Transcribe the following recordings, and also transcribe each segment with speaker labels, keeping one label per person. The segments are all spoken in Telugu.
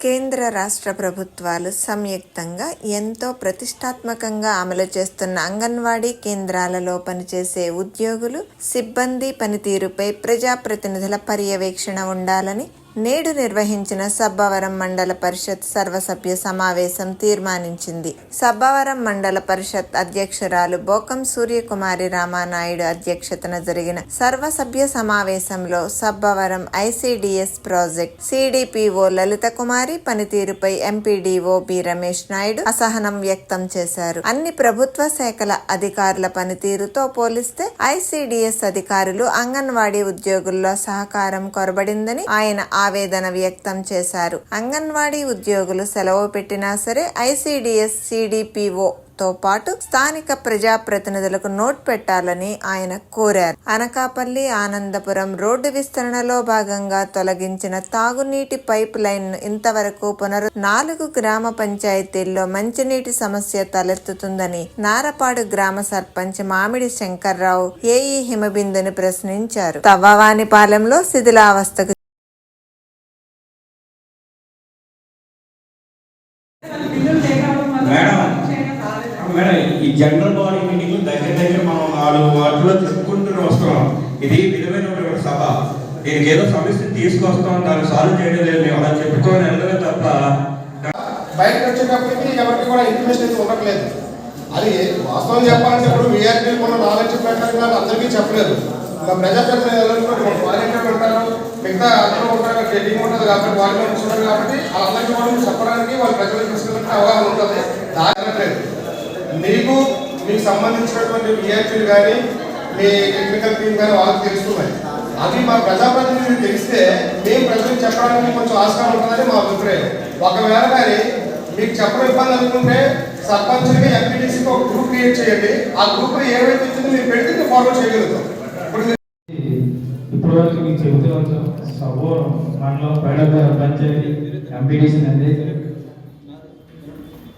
Speaker 1: కేంద్ర రాష్ట్ర ప్రభుత్వాలు సంయుక్తంగా ఎంతో ప్రతిష్టాత్మకంగా అమలు చేస్తున్న అంగన్వాడీ కేంద్రాలలో పనిచేసే ఉద్యోగులు సిబ్బంది పనితీరుపై ప్రజాప్రతినిధుల పర్యవేక్షణ ఉండాలని నేడు నిర్వహించిన సబ్బవరం మండల పరిషత్ సర్వసభ్య సమావేశం తీర్మానించింది. సబ్బవరం మండల పరిషత్ అధ్యక్షురాలు బోకం సూర్యకుమారి రామానాయుడు అధ్యక్షతన జరిగిన సర్వసభ్య సమావేశంలో Sabbavaram ICDS project CDPO Lalitha Kumari పనితీరుపై ఎంపీడీఓ బి రమేష్ నాయుడు అసహనం వ్యక్తం చేశారు. అన్ని ప్రభుత్వ శాఖల అధికారుల పనితీరుతో పోలిస్తే ఐసిడిఎస్ అధికారులు అంగన్వాడీ ఉద్యోగుల్లో సహకారం కొరబడిందని ఆయన ఆవేదన వ్యక్తం చేశారు. అంగన్వాడీ ఉద్యోగులు సెలవు పెట్టినా సరే ఐసిడిఎస్ సిడిపిఓ తో పాటు స్థానిక ప్రజాప్రతినిధులకు నోట్ పెట్టాలని ఆయన కోరారు. అనకాపల్లి ఆనందపురం రోడ్డు విస్తరణలో భాగంగా తొలగించిన తాగునీటి పైప్ లైన్ను ఇంతవరకు పునరు నాలుగు గ్రామ పంచాయతీల్లో మంచినీటి సమస్య తలెత్తుతుందని నారపాడు గ్రామ సర్పంచ్ మామిడి శంకర్రావు ఏఈ హిమబిందుని ప్రశ్నించారు. తవ్వవానిపాలెంలో శిథిలావస్థకు
Speaker 2: జనరల్ బాడీ మీటింగ్ దగ్గర దగ్గర మనం నాలుగు వాటిలో చెప్పుకుంటూ వస్తున్నాం. ఇది విలువైనటువంటి సభ. దీనికి ఏదో సమస్య తీసుకొస్తాం దాన్ని సాల్వ్ చేయడం లేదు. మేము అలా చెప్పుకొని వెళ్ళడమే తప్ప
Speaker 3: బయటకు వచ్చేటప్పటికి ఎవరికి కూడా ఇన్ఫర్మేషన్ అయితే ఉండట్లేదు. అది వాస్తవం చెప్పాలంటే ఇప్పుడు వీఆర్పీ ఉన్న నాలెడ్జ్ ప్రకారంగా అందరికీ చెప్పలేదు. ఇంకా ప్రజాప్రతినిధులు వాలంటీర్లు ఉంటారు మిగతా అందరూ ఉంటారు ట్రైనింగ్ ఉంటుంది కాబట్టి వాళ్ళు ఉంటున్నారు కాబట్టి వాళ్ళందరికీ కూడా చెప్పడానికి వాళ్ళ ప్రజలకు అవగాహన ఉంటుంది. మీకు మీకు సంబంధించినటువంటి విఆర్పీలు కానీ మీ టెక్నికల్ టీం కానీ వాళ్ళకి తెలుస్తున్నాయి అవి మా ప్రజాప్రతినిధులు తెలిస్తే మేము ప్రజలకు చెప్పడానికి కొంచెం ఆస్కారం ఉంటుందని మా అభిప్రాయం. ఒకవేళ కానీ మీకు చెప్పడం ఇబ్బంది అనుకుంటే సర్పంచ్కి ఎంపీటీసీకి ఒక గ్రూప్ క్రియేట్ చేయండి. ఆ గ్రూప్ ఏవైతే వచ్చిందో మీరు పెడితే మేము ఫార్వర్డ్ చేయగలుగుతాం. ఇప్పుడు
Speaker 4: వరకు మీకు చెబుతూ వచ్చాం సబోరం మండలం పైడగారు పంచాయతీ ఎంపీటీసీ అండి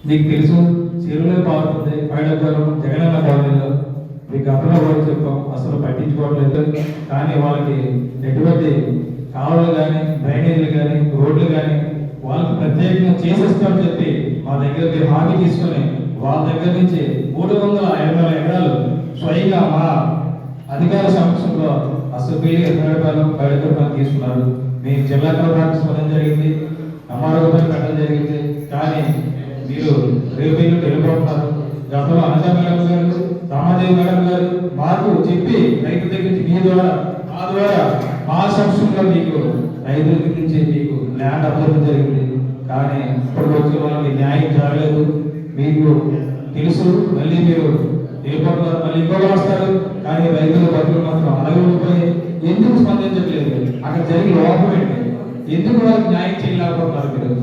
Speaker 4: మీకు తెలుసు చెరువులో బాగుంది పైడగారు జగనన్న కాలనీలో. మీకు గతంలో కూడా చెప్పాం అసలు పట్టించుకోవట్లేదు. కానీ వాళ్ళకి ఎటువంటి కాలువలు కానీ డ్రైనేజీలు కానీ రోడ్లు కానీ వాళ్ళకి ప్రత్యేకంగా చేసేస్తామని చెప్పి మా దగ్గర మీరు హామీ తీసుకొని వాళ్ళ దగ్గర నుంచి మూడు వందల ఎనభై ఎకరాలు స్వయంగా మా అధికార సమక్షంలో అసెంబ్లీ ఎకరాలు బయటపాలెం తీసుకున్నారు. మీ జిల్లా కలెక్టర్ స్పందన జరిగింది. అమ్మారు పెట్టడం మీరు రేపు వెళ్ళిపోతున్నారు గతంలో అనిత మేడం గారు రామాదేవి మేడం గారు మాకు చెప్పి రైతు దగ్గర మీ ద్వారా మా ద్వారా మా సంస్థలో మీకు రైతుల దగ్గర నుంచి మీకు ల్యాండ్ అప్పడం జరిగింది. కానీ ఇప్పటి వచ్చే వాళ్ళకి న్యాయం జరగలేదు. మీకు తెలుసు మళ్ళీ మీరు వెళ్ళిపోతున్నారు మళ్ళీ ఇంకోటి వస్తారు కానీ రైతుల బతుకులు మాత్రం అలాగే ఎందుకు స్పందించట్లేదు? అక్కడ జరిగిన లోపం ఏంటి? ఎందుకు వాళ్ళకి న్యాయం చేయలేకపోతున్నారు మీరు?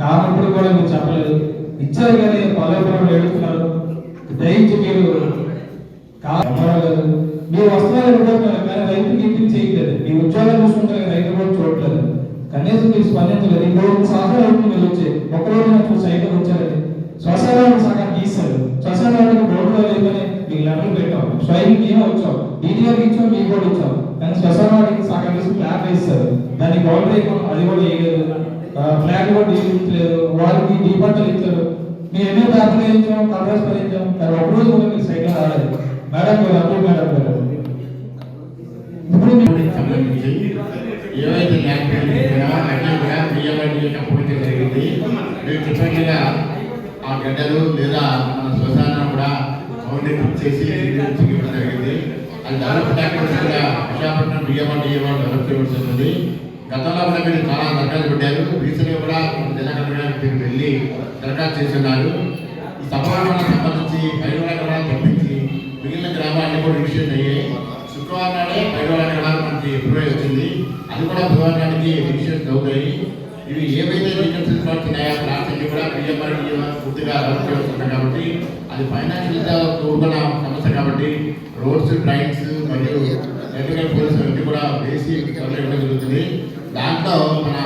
Speaker 4: కాబట్టి కూడా మీరు చెప్పలేదు. ఇచ్చారు కానీ పల్లెపురం ఏడుస్తున్నారు. దయించి మీరు మీరు వస్తున్నారు కానీ రైతుకి ఇంటికి చేయట్లేదు. మీ ఉద్యోగాలు చూసుకుంటారు కానీ రైతు కూడా చూడట్లేదు. కనీసం మీరు స్పందించలేదు. ఇంకో రెండు సంవత్సరాలు అవుతుంది మీరు వచ్చి. ఒకరోజు నాకు సైట్ వచ్చారండి. శ్మశానాలను సగం తీశారు శ్మశానాలకు రోడ్లు లేదని మీకు లెటర్ పెట్టాం. స్వయం మేము వచ్చాం. డీటీఆర్ ఇచ్చాం మీకు కూడా ఇచ్చాం. కానీ శ్మశానానికి సగం వేసి ఫ్లాట్ వేస్తారు. దాన్ని బౌండరీ అది కూడా వేయలేదు. ఫ్లాట్ కూడా తీసుకోలేదు వాళ్ళకి డీ ఇచ్చారు మేము ఎన్నో ప్రార్థన చేయించాం కాంగ్రెస్ ఇచ్చాం కానీ ఒక రోజు కూడా మీరు సైకిల్ రాలేదు మేడం గారు అప్పుడు మేడం గారు ఇప్పుడు
Speaker 5: ఏవైతే జరిగింది మీరు చెప్పినట్టుగా ఆ గడ్డలు లేదా మన శ్మశానం కూడా బౌండరీ చేసి జరిగింది. అది డెవలప్ డాక్యుమెంట్స్ కూడా విశాఖపట్నం డెవలప్ చేయబడుతుంది గతంలో కూడా మీరు చాలా దరఖాస్తు పెట్టారు. రీసెంట్గా కూడా మన జిల్లా వెళ్ళి దరఖాస్తు చేస్తున్నారు. ఈ సభావరణకు సంబంధించి పైరుల గ్రామాలు పంపించి మిగిలిన గ్రామాలన్నీ కూడా రిజిస్టర్ అయ్యాయి. శుక్రవారం నాడే పైరుల గ్రామాలు మనకి అప్రూవ్ వచ్చింది. అది కూడా బుధవారం నాటికి రిజిస్ట్రేషన్ అవుతాయి ఇవి ఏవైతే రిజిస్ట్రేషన్ పడుతున్నాయో ఉన్నాయో ప్లాట్స్ అన్ని కూడా బియ్యమరి పూర్తిగా రద్దు చేస్తుంది కాబట్టి అది ఫైనాన్షియల్గా కూడుకున్న సమస్య కాబట్టి రోడ్స్ డ్రైన్స్ మరియు ఎలక్ట్రికల్ పోలీసులు అన్ని కూడా వేసి త్వరలో జరుగుతుంది. దాంట్లో మన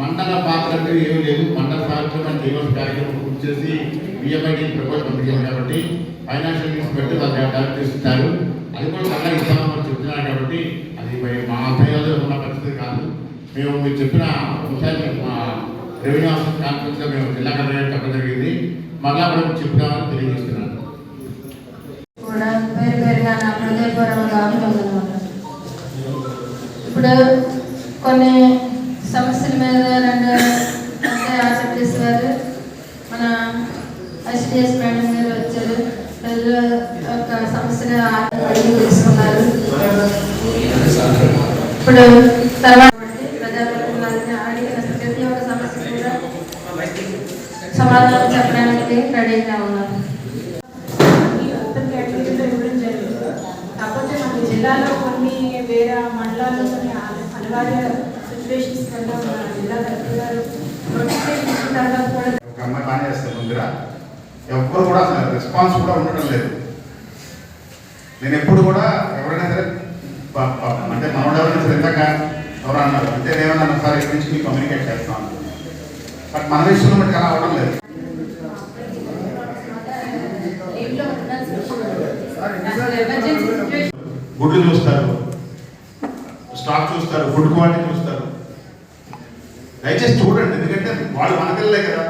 Speaker 5: మండల పాత్ర అంటే ఏమీ లేదు. మండల పాత్ర మన జీవన కార్యక్రమం పూర్తి చేసి బియ్యమని ప్రపోజల్ పంపించారు కాబట్టి ఫైనాన్షియల్ న్యూస్ పెట్టి వాళ్ళు డైరెక్ట్ ఇస్తారు అది కూడా చాలా ఇస్తామని చెప్తున్నారు కాబట్టి అది మరి మా అభ్యర్థులు ఉన్న పరిస్థితి కాదు. మేము మీరు చెప్పిన ఒకసారి మా రెవెన్యూ ఆఫీస్ కాన్ఫరెన్స్లో మేము జిల్లా కలెక్టర్ చెప్పడం జరిగింది. మళ్ళా కూడా చెప్తామని తెలియజేస్తున్నాను.
Speaker 6: ఇప్పుడు కొన్ని సమస్యల మీద రెండు అంటే ఆసక్తిస్ గారు మన ఎస్డిఎస్ మేడం గారు వచ్చారు. ప్రజల యొక్క సమస్యలు అడిగి తెలుసుకున్నారు. ఇప్పుడు తర్వాత సమాధానం చెప్పడానికి రెడీగా ఉన్నారు.
Speaker 7: కాకపోతే మన జిల్లాలో కొన్ని వేరే మండలాల్లో కొన్ని అనివార్య సిచ్యువేషన్స్ వల్ల మన జిల్లా కలెక్టర్ గారు నోటిఫికేషన్ ఇచ్చిన తర్వాత కూడా
Speaker 8: ఒక అమ్మాయి బాగా చేస్తారు ముందుగా ఎవ్వరు కూడా అసలు రెస్పాన్స్ కూడా ఉండడం లేదు. నేను ఎప్పుడు కూడా ఎవరైనా సరే అంటే మనోడు ఎవరైనా సరే ఇందాక ఎవరు అన్నారు. అంటే ఏమన్నా సార్ ఇక్కడి నుంచి మీకు కమ్యూనికేట్ చేస్తాను బట్ మన విషయంలో మనకి అలా అవడం లేదు. గుడ్లు చూస్తారు. స్టాక్ చూస్తారు ఫుడ్ క్వాలిటీ చూస్తారు. దయచేసి చూడండి ఎందుకంటే వాళ్ళు మనకెళ్ళలే కదా.